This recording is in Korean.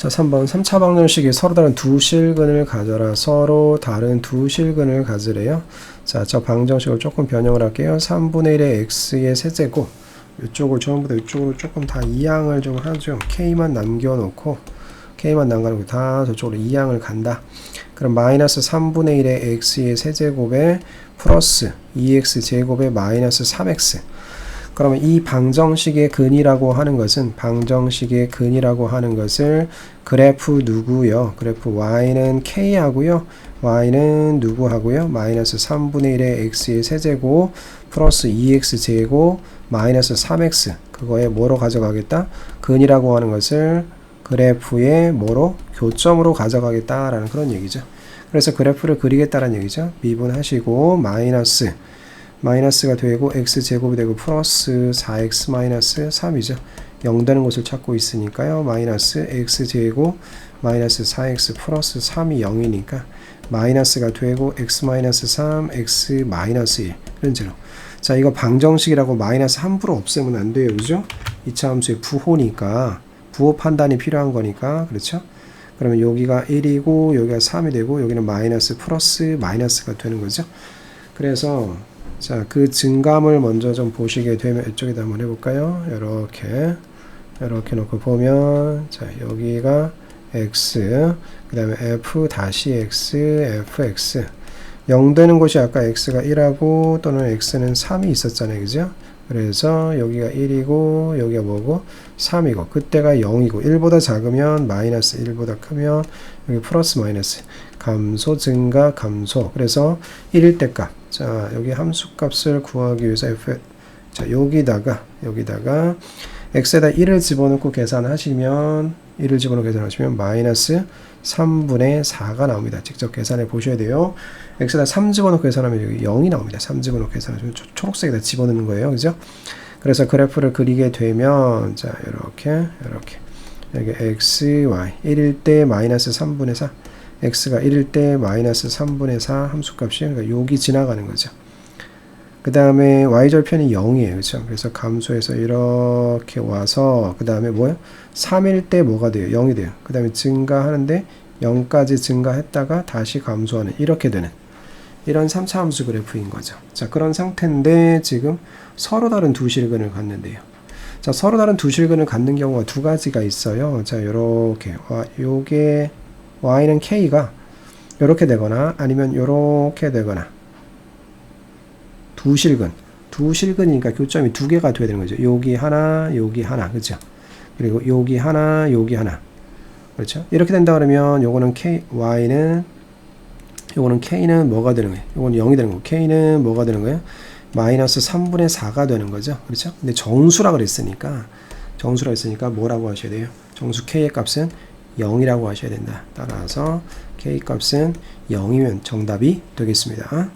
자, 3번 3차 방정식이 서로 다른 두 실근을 가져라. 서로 다른 두 실근을 가지래요. 자, 저 방정식을 조금 변형을 할게요. 3분의 1의 x의 세제곱. 이쪽을 전부 다 이쪽으로 조금 다 이항을 좀 하죠. k만 남겨놓고 k만 남겨놓고 다 저쪽으로 이항을 간다. 그럼 마이너스 3분의 1의 x의 세제곱에 플러스 2x 제곱에 마이너스 3x. 그러면 이 방정식의 근이라고 하는 것은 방정식의 근이라고 하는 것을 그래프 누구요? 그래프 y는 k 하고요. y는 누구 하고요? 마이너스 3분의 1의 x의 세제곱 플러스 2x 제곱 마이너스 3x 그거에 뭐로 가져가겠다? 근이라고 하는 것을 그래프의 뭐로 교점으로 가져가겠다라는 그런 얘기죠. 그래서 그래프를 그리겠다는 얘기죠. 미분하시고 마이너스 마이너스가 되고 x 제곱이 되고 플러스 4x 마이너스 3이죠. 0 되는 곳을 찾고 있으니까요. 마이너스 x 제곱 마이너스 4x 플러스 3이 0이니까 마이너스가 되고 x 마이너스 3 x 마이너스 1 이런 식으로 자 이거 방정식이라고 마이너스 함부로 없애면 안 돼요. 그죠? 이차 함수의 부호니까 부호 판단이 필요한 거니까 그렇죠? 그러면 여기가 1이고 여기가 3이 되고 여기는 마이너스 플러스 마이너스가 되는 거죠. 그래서 자, 그 증감을 먼저 좀 보시게 되면 이쪽에다 한번 해볼까요? 이렇게 이렇게 놓고 보면 자 여기가 x 그 다음에 f 다시 x fx 0 되는 곳이 아까 x가 1하고 또는 x는 3이 있었잖아요 그죠? 그래서 여기가 1이고 여기가 뭐고 3이고 그때가 0이고 1보다 작으면 마이너스 1보다 크면 여기 플러스 마이너스 감소 증가 감소 그래서 1일 때 값. 자 여기 함수 값을 구하기 위해서 f 자 여기다가 여기다가 x에다 1을 집어넣고 계산하시면 1을 집어넣고 계산하시면 마이너스 3분의 4가 나옵니다. 직접 계산해 보셔야 돼요. x에다 3 집어넣고 계산하면 여기 0이 나옵니다. 3 집어넣고 계산하시면 초, 초록색에다 집어넣는 거예요. 그죠? 그래서 그래프를 그리게 되면 자 이렇게 이렇게 여기 x, y 1일 때 마이너스 3분의 4 x가 1일 때 마이너스 3분의 4 함수값이 그러니까 여기 지나가는 거죠. 그 다음에 y절편이 0이에요. 그렇죠? 그래서 감소해서 이렇게 와서 그 다음에 뭐예요? 3일 때 뭐가 돼요? 0이 돼요. 그 다음에 증가하는데 0까지 증가했다가 다시 감소하는 이렇게 되는 이런 3차 함수 그래프인 거죠. 자 그런 상태인데 지금 서로 다른 두 실근을 갖는데요. 자 서로 다른 두 실근을 갖는 경우가 두 가지가 있어요. 자 요렇게 와 요게 y는 k가 요렇게 되거나 아니면 요렇게 되거나 두 실근 두 실근이니까 교점이 두 개가 돼야 되는 거죠. 여기 하나, 여기 하나, 그렇죠? 그리고 여기 하나, 여기 하나, 그렇죠? 이렇게 된다 그러면 요거는 k, y는 요거는 k는 뭐가 되는 거예요? 요거는 0이 되는 거고 k는 뭐가 되는 거예요? 마이너스 3분의 4가 되는 거죠. 그렇죠? 근데 정수라 그랬으니까 정수라 했으니까 뭐라고 하셔야 돼요? 정수 k의 값은 0이라고 하셔야 된다. 따라서 k 값은 0이면 정답이 되겠습니다.